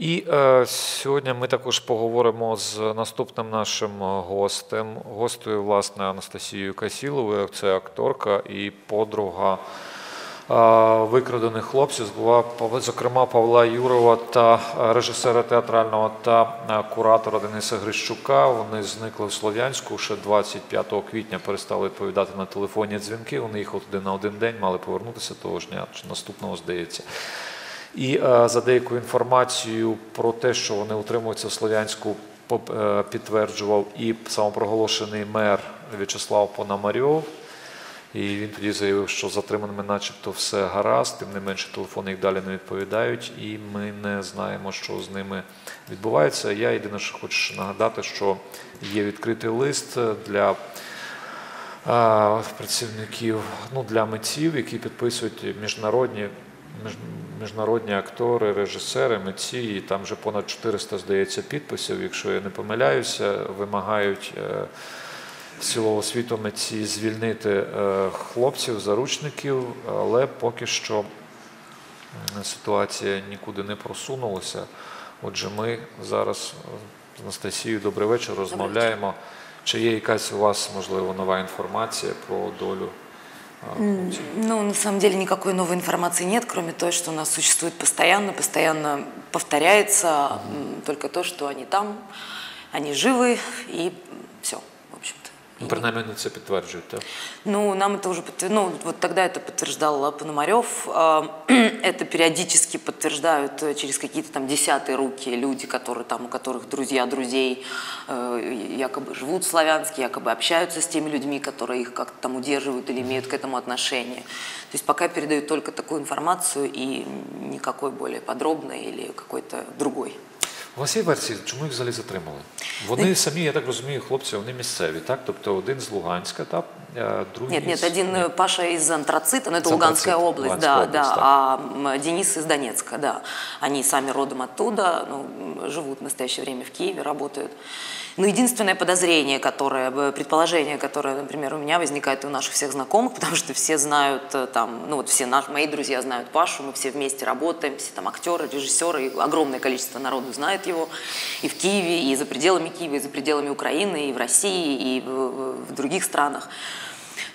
І е, сьогодні ми також поговоримо з наступним нашим гостем, гостею, власне, Анастасією Касіловою. Це акторка і подруга викрадених хлопців, зокрема Павла Юрова та режисера театрального та куратора Дениса Грищука. Вони зникли в Слов'янську ще 25 квітня. Перестали відповідати на телефонні дзвінки. Вони їх один на один день мали повернутися того ж дня, чи наступного здається. І за деякою інформацією про те, що вони утримуються в Слов'янську, е, підтверджував і самопроголошений мер В'ячеслав Пономарьов. І він тоді заявив, що затриманими, начебто, все гаразд, тим не менше телефони їх далі не відповідають, і ми не знаємо, що з ними відбувається. Я єдине, що хочу нагадати, що є відкритий лист для працівників, ну для митців, які підписують міжнародні. Міжнародні актори, режисери, митці, і там вже понад 400, здається, підписів, якщо я не помиляюся, вимагають е, цілого світу митці звільнити е, хлопців, заручників, але поки що ситуація нікуди не просунулася. Отже, ми зараз з Анастасією добрий вечір розмовляємо. Чи є якась у вас, можливо, нова інформація про долю? Ну, на самом деле никакой новой информации нет, кроме того, что у нас существует постоянно, постоянно повторяется только то, что они там, они живы и все. Ну, принаймні це підтверджують, так? Ну, нам это уже подтверждало, ну, вот тогда это подтверждал Пономарев. Это периодически подтверждают э, через какие-то там десятые руки люди, которые там, у которых друзья друзей э, якобы живут в Славянске, якобы общаются с теми людьми, которые их как-то там удерживают или имеют к этому отношение. То есть пока передают только такую информацию и никакой более подробной или какой-то другой. У вас є версії, чому їх взагалі затримали? Вони самі, я так розумію, хлопці, вони місцеві, так? Тобто один з Луганська, так? Другий Нет, нет, один нет. Паша из Антрацита, но это Луганская область, Луганская да, область, да, а Денис из Донецка, да. Они сами родом оттуда, ну, живут в настоящее время в Киеве, работают. Но единственное подозрение, которое, предположение, которое, например, у меня возникает и у наших всех знакомых, потому что все знают э, там, ну вот все наши, мои друзья знают Пашу, мы все вместе работаем, все там актеры, режиссеры, и огромное количество народу знает его и в Киеве, и за пределами Киева, и за пределами Украины, и в России, и в, в других странах.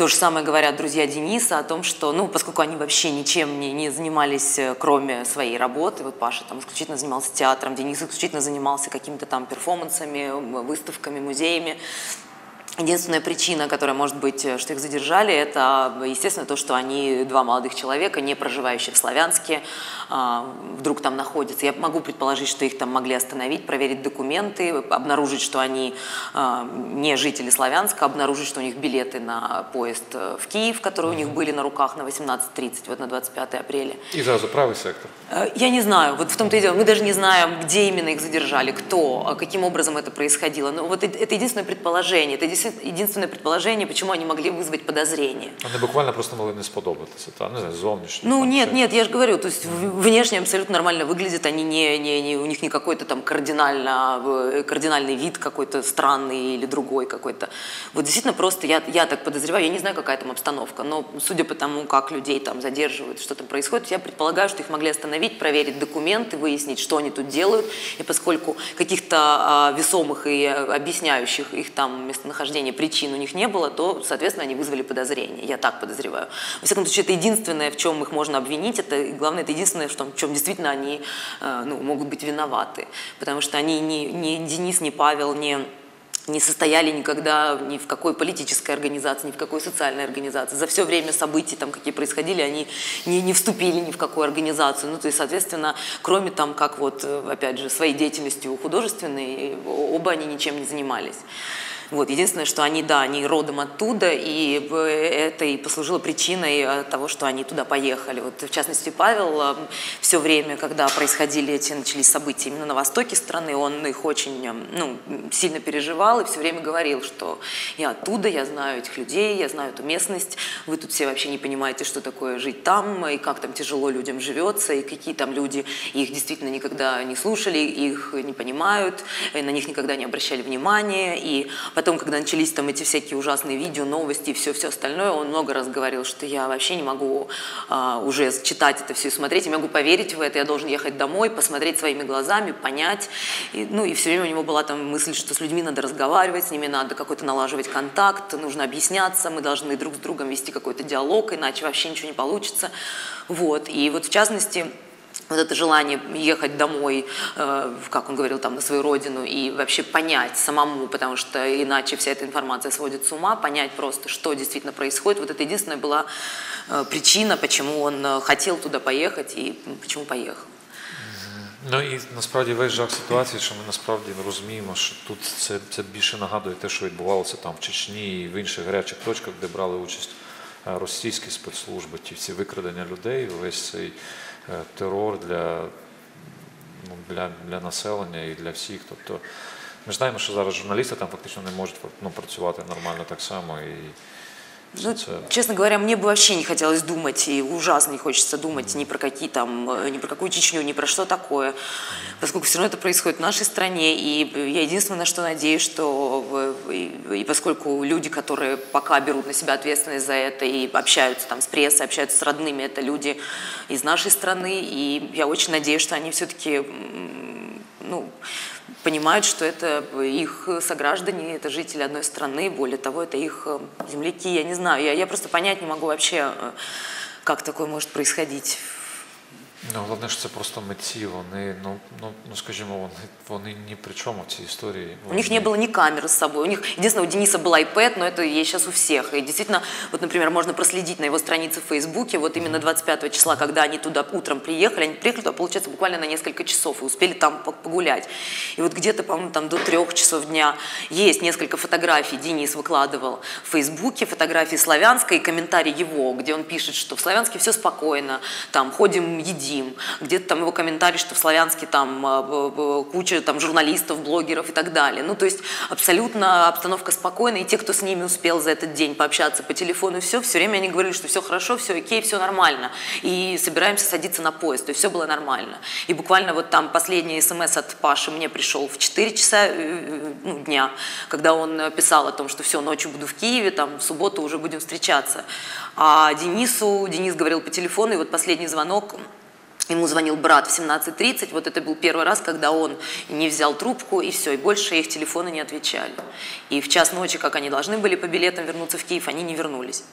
То же самое говорят друзья Дениса о том, что, ну, поскольку они вообще ничем не, не занимались, э, кроме своей работы, вот Паша там исключительно занимался театром, Денис исключительно занимался какими-то там перформансами, выставками, музеями, Единственная причина, которая может быть, э, что их задержали, это, естественно, то, что они два молодых человека, не проживающие в Славянске, а, вдруг там находятся. Я могу предположить, что их там могли остановить, проверить документы, обнаружить, что они а, не жители Славянска, обнаружить, что у них билеты на поезд э, в Киев, которые у них были на руках на 18.30, вот на 25 апреля. И сразу правый сектор? Э, я не знаю, вот в том-то и дело. Мы даже не знаем, где именно их задержали, кто, каким образом это происходило. Но вот это единственное предположение, это единственное предположение, почему они могли вызвать подозрение. Они буквально просто могли не сподобаться, там, не знаю, зовнішні. Ну нет, все. нет, я же говорю, то есть внешне абсолютно нормально выглядят, они не, не, не у них не какой-то там кардинально, э, кардинальный вид какой-то странный или другой какой-то. Вот действительно просто я, я так подозреваю, я не знаю, какая там обстановка, но судя по тому, как людей там задерживают, что там происходит, я предполагаю, что их могли остановить, проверить документы, выяснить, что они тут делают, и поскольку каких-то а, весомых и объясняющих их там местонахождение нахождения причин у них не было, то, соответственно, они вызвали подозрение. Я так подозреваю. Во всяком случае, это единственное, в чем их можно обвинить, это, главное, это единственное, в, том, в чем действительно они э, ну, могут быть виноваты. Потому что они, ни, ни Денис, ни Павел, ни не состояли никогда ни в какой политической организации, ни в какой социальной организации. За все время событий, там, какие происходили, они не, не вступили ни в какую организацию. Ну, то есть, соответственно, кроме там, как вот, э, опять же, своей деятельностью художественной, оба они ничем не занимались. Вот. Единственное, что они, да, они родом оттуда, и это и послужило причиной э, того, что они туда поехали. Вот, в частности, Павел э, все время, когда происходили эти, начались события именно на востоке страны, он их очень э, ну, сильно переживал и все время говорил, что я оттуда, я знаю этих людей, я знаю эту местность, вы тут все вообще не понимаете, что такое жить там, и как там тяжело людям живется, и какие там люди их действительно никогда не слушали, их не понимают, на них никогда не обращали внимания, и Потом, когда начались там эти всякие ужасные видео, новости и все-все остальное, он много раз говорил, что я вообще не могу а, уже читать это все и смотреть, я могу поверить в это, я должен ехать домой, посмотреть своими глазами, понять. И, ну и все время у него была там мысль, что с людьми надо разговаривать, с ними надо какой-то налаживать контакт, нужно объясняться, мы должны друг с другом вести какой-то диалог, иначе вообще ничего не получится. Вот. И вот в частности, вот это желание ехать домой, э, как он говорил, там, на свою родину и вообще понять самому, потому что иначе вся эта информация сводит с ума, понять просто, что действительно происходит. Вот это единственная была э, причина, почему он э, хотел туда поехать и почему поехал. Ну і насправді весь жах ситуації, що ми насправді розуміємо, що тут це, це більше нагадує те, що відбувалося там в Чечні і в інших гарячих точках, де брали участь російські спецслужби, ті всі викрадення людей, весь цей терор для, ну, для, для населення і для всіх. Тобто ми знаємо, що зараз журналісти там фактично не можуть ну, працювати нормально так само. І Ну, честно говоря, мне бы вообще не хотелось думать, и ужасно не хочется думать ни про какие там, ни про какую Чечню, ни про что такое, поскольку все равно это происходит в нашей стране, и я единственное, на что надеюсь, что и, и поскольку люди, которые пока берут на себя ответственность за это и общаются там с прессой, общаются с родными, это люди из нашей страны, и я очень надеюсь, что они все-таки ну, понимают, что это их сограждане, это жители одной страны, более того, это их э, земляки, я не знаю, я, я просто понять не могу вообще, э, как такое может происходить Ну, головне, що це просто митці, вони, ну, ну, ну скажімо, вони, вони ні при чому в цій історії. У них не было ни камеры с собой. У них, единственное, у Дениса был iPad, но это есть сейчас у всех. И действительно, вот, например, можно проследить на его странице в Фейсбуке, вот именно 25 числа, когда они туда утром приехали, они приехали туда, получается, буквально на несколько часов и успели там погулять. И вот где-то, по-моему, там до трех часов дня есть несколько фотографий, Денис выкладывал в Фейсбуке, фотографии Славянска и комментарий его, где он пишет, что в Славянске все спокойно, там ходим, едим, едим. Где-то там его комментарий, что в Славянске там а, куча там журналистов, блогеров и так далее. Ну, то есть абсолютно обстановка спокойная, и те, кто с ними успел за этот день пообщаться по телефону, все, все время они говорили, что все хорошо, все окей, все нормально. И собираемся садиться на поезд, то есть все было нормально. И буквально вот там последний смс от Паши мне пришел в 4 часа э, э, ну, дня, когда он писал о том, что все, ночью буду в Киеве, там в субботу уже будем встречаться. А Денису, Денис говорил по телефону, и вот последний звонок Ему звонил брат в 17.30, вот это был первый раз, когда он не взял трубку, и все, и больше их телефоны не отвечали. И в час ночи, как они должны были по билетам вернуться в Киев, они не вернулись.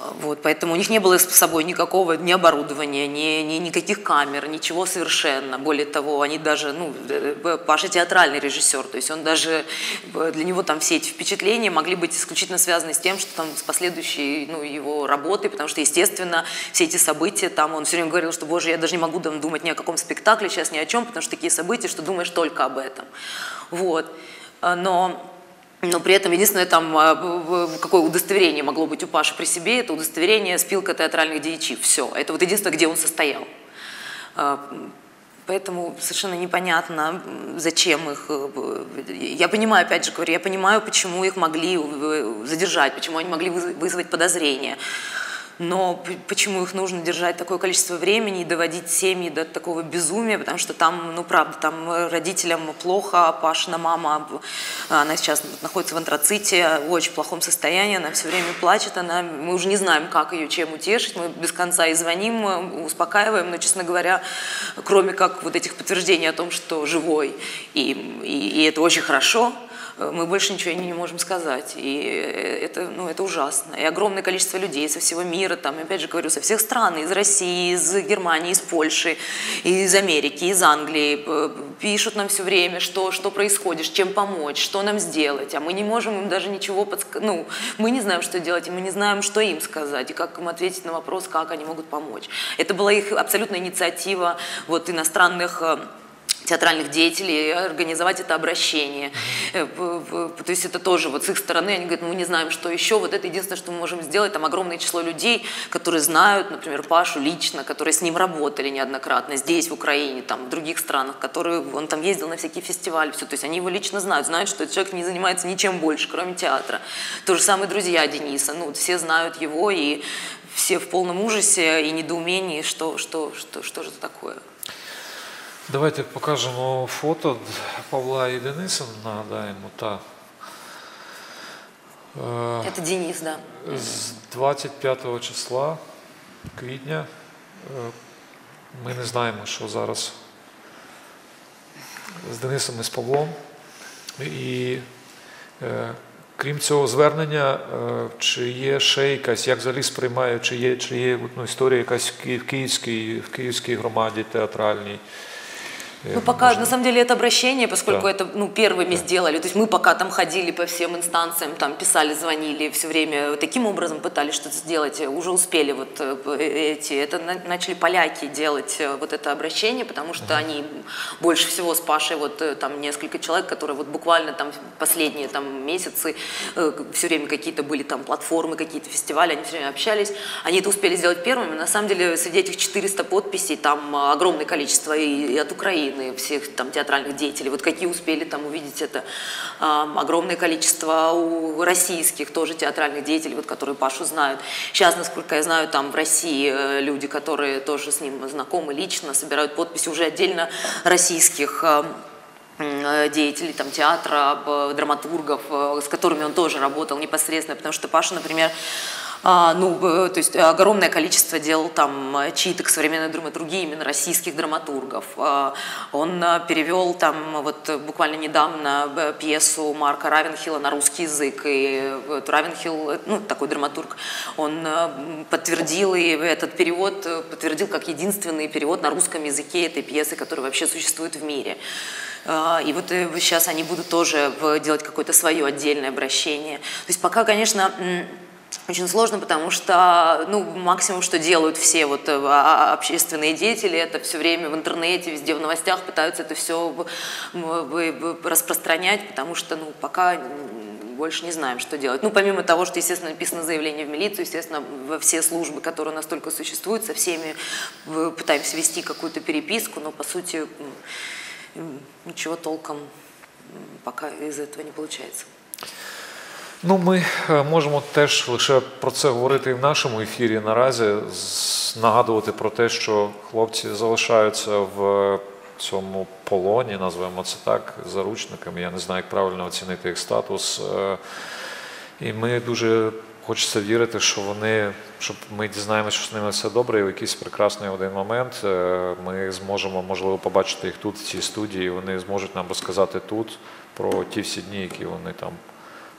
Вот, поэтому у них не было с собой никакого ни оборудования, ни, ни никаких камер, ничего совершенно. Более того, они даже, ну, э, Паша театральный режиссер, то есть он даже, э, для него там все эти впечатления могли быть исключительно связаны с тем, что там с последующей, ну, его работой, потому что, естественно, все эти события, там он все время говорил, что, боже, я даже не могу там думать ни о каком спектакле сейчас, ни о чем, потому что такие события, что думаешь только об этом. Вот. Но но при этом единственное там, а, какое удостоверение могло быть у Паши при себе, это удостоверение спилка театральных дьячив. Все. Это вот единственное, где он состоял. А, поэтому совершенно непонятно, зачем их... Э, я понимаю, опять же говорю, я понимаю, почему их могли задержать, почему они могли вызвать подозрения но почему их нужно держать такое количество времени и доводить семьи до такого безумия, потому что там, ну правда, там родителям плохо, Пашина мама, она сейчас находится в антраците, в очень плохом состоянии, она все время плачет, она, мы уже не знаем, как ее чем утешить, мы без конца и звоним, успокаиваем, но, честно говоря, кроме как вот этих подтверждений о том, что живой, и, и, и это очень хорошо, мы больше ничего не можем сказать. И это, ну, это ужасно. И огромное количество людей со всего мира, там, опять же говорю, со всех стран, из России, из Германии, из Польши, из Америки, из Англии, пишут нам все время, что, что происходит, чем помочь, что нам сделать. А мы не можем им даже ничего подсказать. Ну, мы не знаем, что делать, и мы не знаем, что им сказать, и как им ответить на вопрос, как они могут помочь. Это была их абсолютная инициатива вот, иностранных театральных деятелей организовать это обращение. Э, то есть это тоже вот с их стороны, они говорят, мы не знаем, что еще, вот это единственное, что мы можем сделать, там огромное число людей, которые знают, например, Пашу лично, которые с ним работали неоднократно здесь, в Украине, там, в других странах, которые, он там ездил на всякие фестивали, все, то есть они его лично знают, знают, что этот человек не занимается ничем больше, кроме театра. То же самое друзья Дениса, ну, все знают его, и все в полном ужасе и недоумении, что, что, что, что же это такое. Давайте покажемо фото Павла і Дениса, нагадаємо, та Е, Это Денис, да. З 25 числа квітня е, ми не знаємо, що зараз з Денисом і з Павлом. І е, крім цього звернення, е, чи є ще якась, як взагалі сприймає, чи є, чи є ну, історія якась в Київській, в Київській громаді театральній? Е, Ну, пока, може, на самом деле, это обращение, поскольку Да. это ну, первыми сделали. То есть мы пока там ходили по всем инстанциям, там писали, звонили, все время таким образом пытались что-то сделать. Уже успели вот э, эти, это на- начали поляки делать э, вот это обращение, потому что они больше всего с Пашей, вот э, там несколько человек, которые вот буквально там последние там месяцы все время какие-то были там платформы, какие-то фестивали, они все время общались. Они это успели сделать первыми. На самом деле, среди этих 400 подписей там э, огромное количество и, и от Украины, всех там театральных деятелей. Вот какие успели там увидеть это а, огромное количество у российских тоже театральных деятелей, вот которые Пашу знают. Сейчас, насколько я знаю, там в России э, люди, которые тоже с ним знакомы лично, собирают подписи уже отдельно российских э, э, деятелей там, театра, б- драматургов, э, с которыми он тоже работал непосредственно, потому что Паша, например, ну, э, то есть огромное количество делал там э, читок современной драматургии именно российских драматургов. А, Он э, перевел там вот буквально недавно э, пьесу Марка Равенхилла на русский язык. И вот Равенхилл, ну, такой драматург, он подтвердил и этот перевод подтвердил как единственный перевод на русском языке этой пьесы, которая вообще существует в мире. А, И вот сейчас они будут тоже делать какое-то свое отдельное обращение. То есть пока, конечно, очень сложно, потому что ну, максимум, что делают все вот, э, а- а- общественные деятели, это все время в интернете, везде в новостях пытаются это все распространять, потому что ну, пока больше не знаем, что делать. Ну, помимо того, что, естественно, написано заявление в милицию, естественно, во все службы, которые у нас только существуют, со всеми э, пытаемся вести какую-то переписку, но, по сути, ничего толком пока из этого не получается. Ну, ми е, можемо теж лише про це говорити і в нашому ефірі наразі, нагадувати про те, що хлопці залишаються в цьому полоні, назвемо це так, заручниками. Я не знаю, як правильно оцінити їх статус. Е, І ми дуже хочеться вірити, що вони, щоб ми дізнаємося, що з ними все добре, і в якийсь прекрасний один момент е, ми зможемо, можливо, побачити їх тут, в цій студії. Вони зможуть нам розказати тут про ті всі дні, які вони там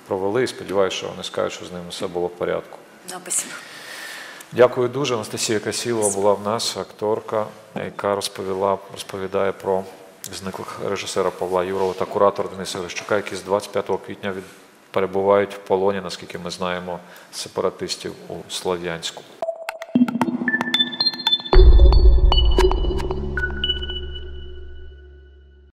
провели. І сподіваюся, що вони скажуть, що з ними все було в порядку. Написано. Дякую дуже. Анастасія Касілова була в нас, акторка, яка розповіла, розповідає про зниклих режисера Павла Юрова та куратора Дениса Грищука, які з 25 квітня від, перебувають в полоні, наскільки ми знаємо, сепаратистів у Слов'янську.